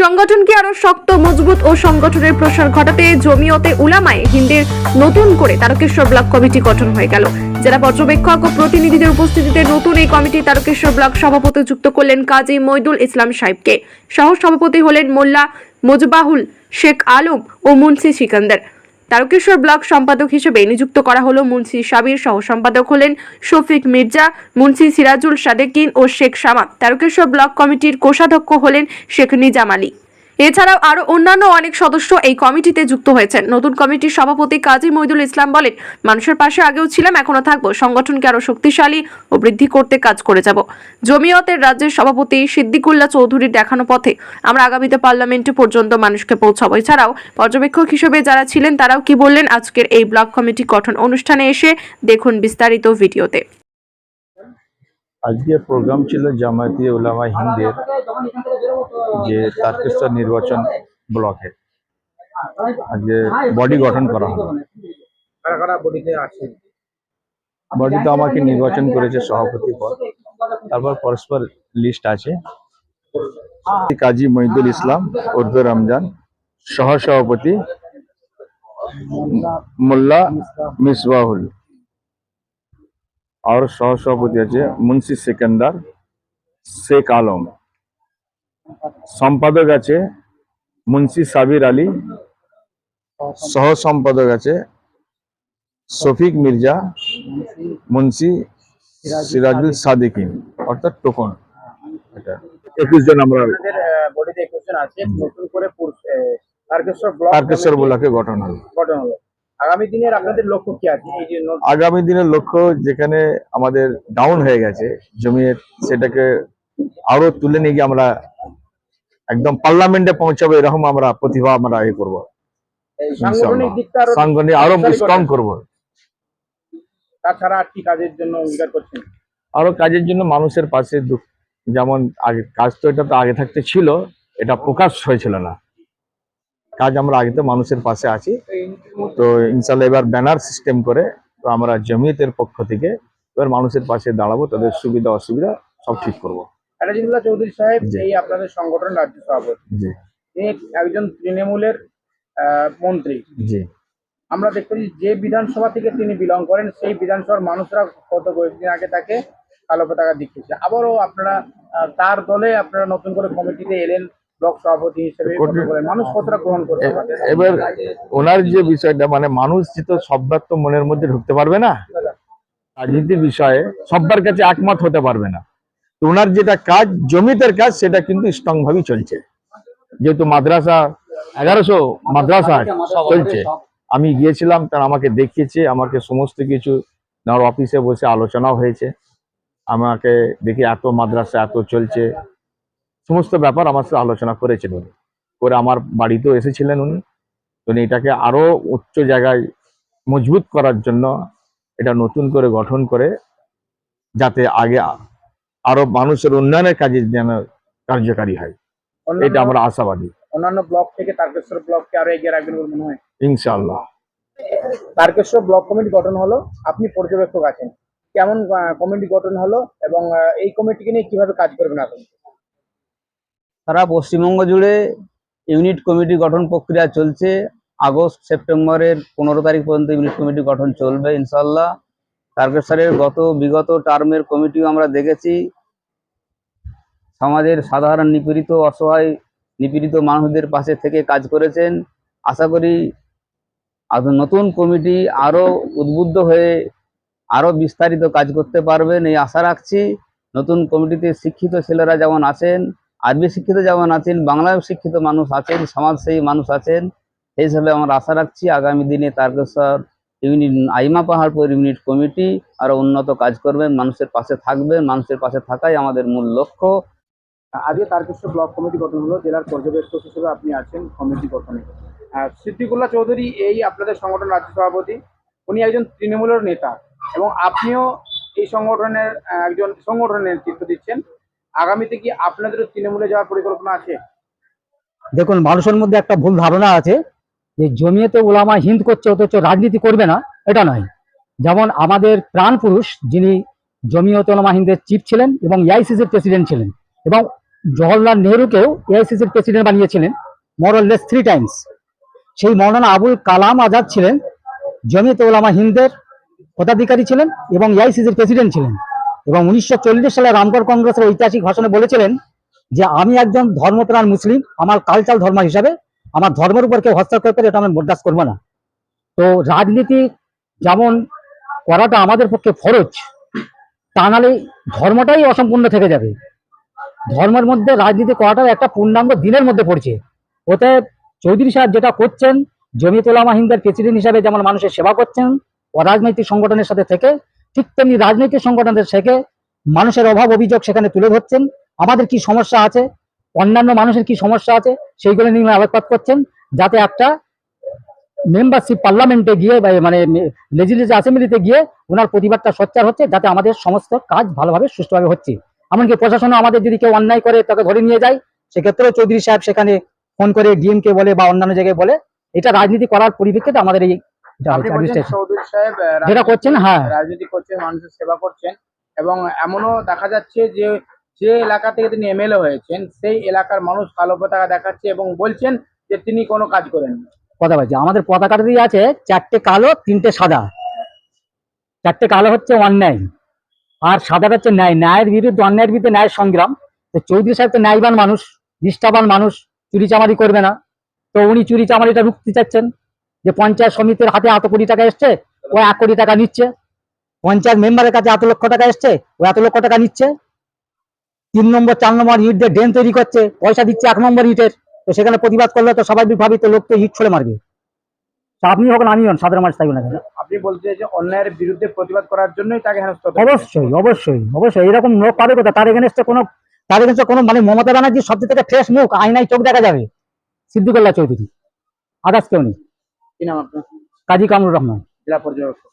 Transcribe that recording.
সংগঠনকে আরও শক্ত, মজবুত ও সংগঠনের প্রসার ঘটাতে জমিয়তে উলামায় হিন্দের নতুন করে তারকেশ্বর ব্লক কমিটি গঠন হয়ে গেল। যারা পর্যবেক্ষক ও প্রতিনিধিদের উপস্থিতিতে নতুন এই কমিটি তারকেশ্বর ব্লক সভাপতি যুক্ত করলেন কাজী মইদুল ইসলাম সাহেবকে। সহ সভাপতি হলেন মোল্লা মোজবাহুল শেখ আলম ও মুন্সি সিকান্দার। তারকেশ্বর ব্লক সম্পাদক হিসেবে নিযুক্ত করা হলো মুন্সি সাবির সহ সম্পাদক হলেন শফিক মির্জা, মুন্সি সিরাজুল সাদেকিন ও শেখ সামাদ। তারকেশ্বর ব্লক কমিটির কোষাধ্যক্ষ হলেন শেখ নিজাম আলী। এছাড়াও আরও অন্যান্য অনেক সদস্য এই কমিটিতে যুক্ত হয়েছেন। নতুন কমিটির সভাপতি কাজী মইদুল ইসলাম বলেন, মানুষের পাশে আগেও ছিলাম, এখনও থাকব। সংগঠনকে আরও শক্তিশালী ও বৃদ্ধি করতে কাজ করে যাব। জমিয়তের রাজ্যের সভাপতি সিদ্দিকুল্লাহ চৌধুরীর দেখানো পথে আমরা আগামীতে পার্লামেন্টে পর্যন্ত মানুষকে পৌঁছাবো। এছাড়াও পর্যবেক্ষক হিসেবে যারা ছিলেন, তারাও কি বললেন, আজকের এই ব্লক কমিটি গঠন অনুষ্ঠানে এসে দেখুন বিস্তারিত ভিডিওতে। আজকে প্রোগ্রাম ছিল জামায়াতি উলামা হিন্দের যে তারকেশ্বর নির্বাচন ব্লকে আজকে বডি গঠন করা হলো বডিতে বডি তো আমাকে নির্বাচন করেছে সভাপতি পদ। তারপর পরস্পর লিস্ট আছে। কাজী মহিদুল ইসলাম, উর্ফে রমজান সহ সভাপতি মোল্লা মিসবাহুল। আর সহ সভাপতি আছে মুন্সি সেকেন্দার শেখ আলম সম্পাদক আছে মুন্সি সাবির আলী সহ সম্পাদক আছে শফিক মির্জা মুন্সি সিরাজুল সাদিকিন অর্থাৎ টোকন এটা একুশ জন আমরা বডিতে একুশ জন আছে। নতুন করে পুর- তারকেশ্বর ব্লক তারকেশ্বর ব্লকে গঠন হলো। গঠন হলো। আগামী দিনের আপনাদের লক্ষ্য কি আছে? আগামী দিনের লক্ষ্য যেখানে আমাদের ডাউন হয়ে গেছে জমির সেটাকে আরও তুলে নিয়ে গিয়ে আমরা একদম পার্লামেন্টে পৌঁছাবো এরকম আমরা প্রতিভা আমরা এ করব। সাংগঠনিক আরও স্ট্রং করব। তাছাড়া কি কাজের জন্য অঙ্গীকার করছেন। আরও কাজের জন্য মানুষের পাশে যেমন আগে কাজ তো এটা তো আগে থাকতে ছিল এটা প্রকাশ হয়েছিল না। কাজ আমরা আগে তো মানুষের পাশে আছি। তো ইনশাল্লাহ এবার ব্যানার সিস্টেম করে তো আমরা জমিয়তের পক্ষ থেকে এবার মানুষের পাশে দাঁড়াবো তাদের সুবিধা অসুবিধা সব ঠিক করব। রাজিন্দুল্লাহ চৌধুরী সাহেব। এই আপনাদের সংগঠন রাজ্য সভাপতি। তিনি একজন তৃণমূলের মন্ত্রী। জি। আমরা দেখতে যে বিধানসভা থেকে তিনি বিলং করেন সেই বিধানসভার মানুষরা গত কয়েকদিন আগে তাকে কালো পতাকা দেখিয়েছে আবারও আপনারা তার দলে আপনারা নতুন করে কমিটিতে এলেন। ব্লক সভাপতি হিসেবে। মানুষ কতটা গ্রহণ করতে এবার ওনার যে বিষয়টা মানে মানুষ তো সববার তো মনের মধ্যে ঢুকতে পারবে না। রাজনীতির বিষয়ে সব্বার কাছে একমত হতে পারবে না। তো ওনার যেটা কাজ জমিতের কাজ সেটা কিন্তু স্ট্রং ভাবেই চলছে। যেহেতু মাদ্রাসা এগারোশো মাদ্রাসা চলছে। আমি গিয়েছিলাম তার আমাকে দেখিয়েছে আমাকে সমস্ত কিছু আমার অফিসে বসে আলোচনাও হয়েছে। আমাকে দেখি এত মাদ্রাসা এত চলছে। সমস্ত ব্যাপার আমার সাথে আলোচনা করেছেন উনি। করে আমার বাড়িতেও এসেছিলেন উনি। উনি এটাকে আরও উচ্চ জায়গায় মজবুত করার জন্য এটা নতুন করে গঠন করে যাতে আগে আরও মানুষের উন্নয়নের কাজে যেন কার্যকারী হয়। এটা আমরা আশাবাদী। অন্যান্য ব্লক থেকে তারকেশ্বর ব্লককে আরও এগিয়ে রাখবেন বলে মনে হয়। ইনশাআল্লাহ। তারকেশ্বর ব্লক কমিটি গঠন হলো আপনি পর্যবেক্ষক আছেন। কেমন কমিটি গঠন হলো এবং এই কমিটিকে নিয়ে কীভাবে কাজ করবেন আপনি? সারা পশ্চিমবঙ্গ জুড়ে ইউনিট কমিটি গঠন প্রক্রিয়া চলছে। আগস্ট, সেপ্টেম্বরের পনেরো তারিখ পর্যন্ত ইউনিট কমিটি গঠন চলবে ইনশাল্লাহ তারকেশ্বরের গত, বিগত টার্মের কমিটিও আমরা দেখেছি। সমাজের সাধারণ নিপীড়িত, অসহায়, নিপীড়িত মানুষদের পাশে থেকে কাজ করেছেন। আশা করি নতুন কমিটি আরও উদ্বুদ্ধ হয়ে আরও বিস্তারিত কাজ করতে পারবেন, এই আশা রাখছি। নতুন কমিটিতে শিক্ষিত ছেলেরা যেমন আছেন আরবি শিক্ষিত যেমন আছেন বাংলায় শিক্ষিত মানুষ আছেন, সমাজসেবী মানুষ আছেন, সেই হিসাবে আমরা আশা রাখছি আগামী দিনে Tarakeswar unit, Aima Paharpur unit committee আরও উন্নত কাজ করবেন, মানুষের পাশে থাকবেন, মানুষের পাশে থাকাই আমাদের মূল লক্ষ্য। আজকে তারকেশ্বর ব্লক কমিটি গঠন হলো, জেলার পর্যবেক্ষক হিসেবে আপনি আছেন কমিটি গঠনে। সিদ্দিকুল্লাহ চৌধুরী এই আপনাদের সংগঠন রাজ্য সভাপতি, উনি একজন তৃণমূলের নেতা এবং আপনিও এই সংগঠনের একজন সংগঠনের নেতৃত্ব দিচ্ছেন। আগামীতে কি আপনাদেরও তৃণমূলে যাওয়ার পরিকল্পনা আছে? দেখুন, মানুষের মধ্যে একটা ভুল ধারণা আছে যে জমিয়েতে ওলামা হিন্দ করছে, অথচ রাজনীতি করবে না, এটা নয়। যেমন আমাদের প্রাণ পুরুষ যিনি জমিয়ত ওলামা হিন্দের চিফ ছিলেন এবং এআইসিসির প্রেসিডেন্ট ছিলেন এবং জওহরলাল নেহরুকেও এআইসিসির প্রেসিডেন্ট বানিয়েছিলেন মরলেস থ্রি টাইমস সেই মৌলানা আবুল কালাম আজাদ ছিলেন, জমিয়ত ওলামা হিন্দের পদাধিকারী ছিলেন এবং এআইসিসির প্রেসিডেন্ট ছিলেন। এবং উনিশশো চল্লিশ সালে রামগড় কংগ্রেসের ঐতিহাসিক ভাষণে বলেছিলেন যে আমি একজন ধর্মপ্রাণ মুসলিম, আমার কালচার ধর্ম হিসাবে আমার ধর্মের উপর কেউ হস্তক্ষেপ করে এটা আমি বরদাস্ত করব না। তো রাজনীতি যেমন করাটা আমাদের পক্ষে ফরজ, তা নাহলে ধর্মটাই অসম্পূর্ণ থেকে যাবে। ধর্মের মধ্যে রাজনীতি করাটাও একটা পূর্ণাঙ্গ দিনের মধ্যে পড়ছে। ওতে চৌধুরী সাহেব যেটা করছেন জমিয়ত উলামা হিন্দের প্রেসিডেন্ট হিসাবে যেমন মানুষের সেবা করছেন, অরাজনৈতিক সংগঠনের সাথে থেকে ঠিক তেমনি রাজনৈতিক সংগঠনের থেকে মানুষের অভাব অভিযোগ সেখানে তুলে ধরছেন। আমাদের কি সমস্যা আছে? অন্যান্য মানুষের কি সমস্যা আছে? সেইগুলো নিয়ে আলোকপাত করছেন যাতে একটা মেম্বারশিপ পার্লামেন্টে গিয়ে বা মানে লেজিসলেটিভ অ্যাসেম্বলিতে গিয়ে ওনার প্রতিবাদটা সোচ্চার হচ্ছে যাতে আমাদের সমস্ত কাজ ভালোভাবে সুষ্ঠুভাবে হচ্ছে। এমনকি প্রশাসনও আমাদের যদি কেউ অন্যায় করে তাকে ধরে নিয়ে যায়, সেক্ষেত্রেও চৌধুরী সাহেব সেখানে ফোন করে ডিএমকে বলে বা অন্যান্য জায়গায় বলে। এটা রাজনীতি করার পরিপ্রেক্ষিতে আমাদের এই যেটা করছেন, হ্যাঁ। রাজনীতি করছেন মানুষের সেবা করছেন এবং এমনও দেখা যাচ্ছে যে যে এলাকা থেকে তিনি এমএলএ হয়েছেন সেই এলাকার মানুষ কালো পতাকা দেখাচ্ছে এবং বলছেন যে তিনি কোনো কাজ করেন কথা বলছি আমাদের পতাকাটা দিয়ে আছে চারটে কালো তিনটে সাদা। চারটে কালো হচ্ছে অন্যায় আর সাদাটা হচ্ছে ন্যায়। ন্যায়ের বিরুদ্ধে অন্যায়ের বিরুদ্ধে ন্যায়ের সংগ্রাম। তো চৌধুরী সাহেব তো ন্যায়বান মানুষ নিষ্ঠাবান মানুষ চুরি চামারি করবে না। তো উনি চুরি চামারিটা রুখতে চাচ্ছেন। যে পঞ্চায়েত সমিতির হাতে এত কোটি টাকা এসছে ও এক কোটি টাকা নিচ্ছে। পঞ্চায়েত মেম্বারের কাছে এত লক্ষ টাকা এসছে ও এত লক্ষ টাকা নিচ্ছে। তিন নম্বর চার নম্বর ইট দিয়ে ড্রেন তৈরি করছে পয়সা দিচ্ছে এক নম্বর ইটের। তো সেখানে প্রতিবাদ করলে তো স্বাভাবিকভাবেই তো লোক তো ইট ছড়ে মারবে। আপনি হোক আমি হন সাধারণ মানুষ থাকবে না কেন আপনি বলছেন যে অন্যায়ের বিরুদ্ধে প্রতিবাদ করার জন্যই তাকে। অবশ্যই অবশ্যই অবশ্যই। এরকম লোক পাবে কোথা তার এগেনস্টে কোনো তার এগেনস্টে কোনো মানে মমতা ব্যানার্জির সব থেকে ফ্রেশ মুখ আয়নায় চোখ দেখা যাবে। সিদ্দিকুল্লাহ চৌধুরী। আদার্স কেউ নেই। কি নাম আপনার কাজী কামরুর রহমান। জেলা পর্যবেক্ষক।